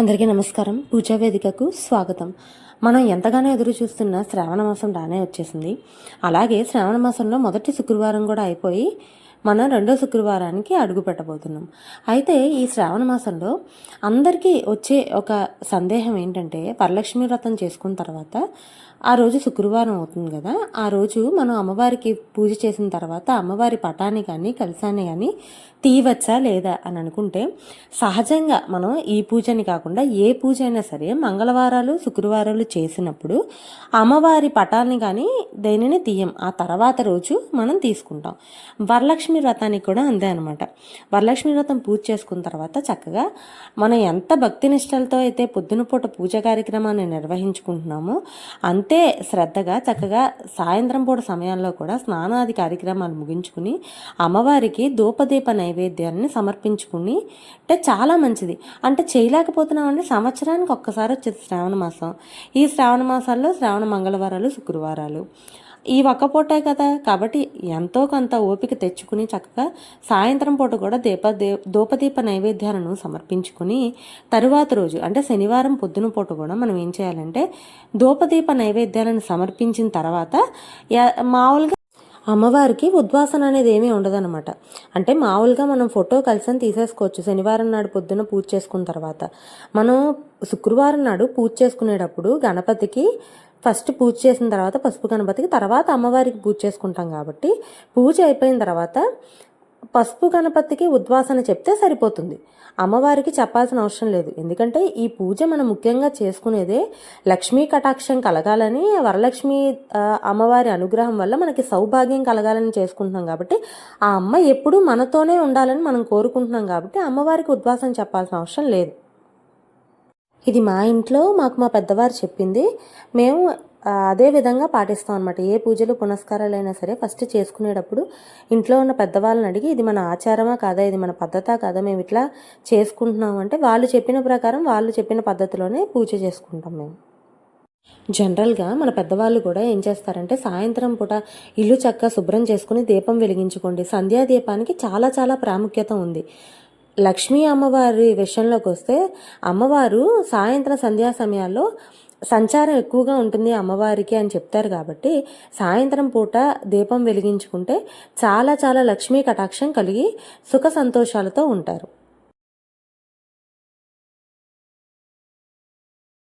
అందరికీ నమస్కారం. పూజా వేదికకు స్వాగతం. మనం ఎంతగానో ఎదురు చూస్తున్న శ్రావణ మాసం రానే వచ్చేసింది. అలాగే శ్రావణ మాసంలో మొదటి శుక్రవారం కూడా అయిపోయి మనం రెండో శుక్రవారానికి అడుగు పెట్టబోతున్నాం. అయితే ఈ శ్రావణ మాసంలో అందరికీ వచ్చే ఒక సందేహం ఏంటంటే వరలక్ష్మి వ్రతం చేసుకున్న తర్వాత ఆ రోజు శుక్రవారం అవుతుంది కదా. ఆ రోజు మనం అమ్మవారికి పూజ చేసిన తర్వాత అమ్మవారి పటాన్ని కానీ కలిసాన్ని కానీ తీయవచ్చా లేదా అని అనుకుంటే సహజంగా మనం ఈ పూజని కాకుండా ఏ పూజ అయినా సరే మంగళవారాలు శుక్రవారాలు చేసినప్పుడు అమ్మవారి పటాన్ని కానీ దేనిని తీయం ఆ తర్వాత రోజు మనం తీసుకుంటాం. వరలక్ష్మి వ్రతానికి కూడా అందే అనమాట వరలక్ష్మి వ్రతం పూజ చేసుకున్న తర్వాత చక్కగా మనం ఎంత భక్తి నిష్టలతో అయితే పొద్దున పూట పూజ కార్యక్రమాన్ని నిర్వహించుకుంటున్నామో అంతే శ్రద్ధగా చక్కగా సాయంత్రం పూట సమయాల్లో కూడా స్నానాది కార్యక్రమాలు ముగించుకుని అమ్మవారికి ధూపదీప నైవేద్యాన్ని సమర్పించుకుని అంటే చాలా మంచిది. అంటే చేయలేకపోతున్నామంటే సంవత్సరానికి ఒక్కసారి వచ్చేది శ్రావణ మాసం. ఈ శ్రావణ మాసాల్లో శ్రావణ మంగళవారాలు శుక్రవారాలు. ఈ ఒక్క పూటే కదా. కాబట్టి ఎంతో కొంత ఓపిక తెచ్చుకుని చక్కగా సాయంత్రం పూట కూడా దీప దూపదీప నైవేద్యాలను సమర్పించుకుని తరువాత రోజు అంటే శనివారం పొద్దున పూట కూడా మనం ఏం చేయాలంటే దూపదీప నైవేద్యాలను సమర్పించిన తర్వాత మామూలుగా అమ్మవారికి ఉద్వాసన అనేది ఏమీ ఉండదన్నమాట. అంటే మామూలుగా మనం ఫోటో కలిసి తీసేసుకోవచ్చు. శనివారం నాడు పొద్దున పూజ చేసుకున్న తర్వాత. మనం శుక్రవారం నాడు పూజ చేసుకునేటప్పుడు గణపతికి ఫస్ట్ పూజ చేసిన తర్వాత పసుపు గణపతికి తర్వాత అమ్మవారికి పూజ చేసుకుంటాం కాబట్టి పూజ అయిపోయిన తర్వాత పసుపు గణపతికి ఉద్వాసన చెప్తే సరిపోతుంది. అమ్మవారికి చెప్పాల్సిన అవసరం లేదు. ఎందుకంటే ఈ పూజ మనం ముఖ్యంగా చేసుకునేదే లక్ష్మీ కటాక్షం కలగాలని వరలక్ష్మి అమ్మవారి అనుగ్రహం వల్ల మనకి సౌభాగ్యం కలగాలని చేసుకుంటున్నాం కాబట్టి ఆ అమ్మ ఎప్పుడూ మనతోనే ఉండాలని మనం కోరుకుంటున్నాం కాబట్టి అమ్మవారికి ఉద్వాసన చెప్పాల్సిన అవసరం లేదు. ఇది మా ఇంట్లో మాకు మా పెద్దవారు చెప్పింది. మేము అదే విధంగా పాటిస్తాం అనమాట ఏ పూజలు పునస్కారాలు అయినా సరే ఫస్ట్ చేసుకునేటప్పుడు ఇంట్లో ఉన్న పెద్దవాళ్ళని అడిగి ఇది మన ఆచారమా కాదా ఇది మన పద్ధతా కాదా మేము ఇట్లా చేసుకుంటున్నాం అంటే వాళ్ళు చెప్పిన ప్రకారం వాళ్ళు చెప్పిన పద్ధతిలోనే పూజ చేసుకుంటాం మేము. జనరల్గా మన పెద్దవాళ్ళు కూడా ఏం చేస్తారంటే సాయంత్రం పూట ఇల్లు చక్కగా శుభ్రం చేసుకుని దీపం వెలిగించుకోండి. సంధ్యా దీపానికి చాలా చాలా ప్రాముఖ్యత ఉంది. లక్ష్మీ అమ్మవారి విషయంలోకి వస్తే అమ్మవారు సాయంత్రం సంధ్యా సమయాల్లో సంచారం ఎక్కువగా ఉంటుంది అమ్మవారికి అని చెప్తారు కాబట్టి సాయంత్రం పూట దీపం వెలిగించుకుంటే చాలా చాలా లక్ష్మీ కటాక్షం కలిగి సుఖ సంతోషాలతో ఉంటారు.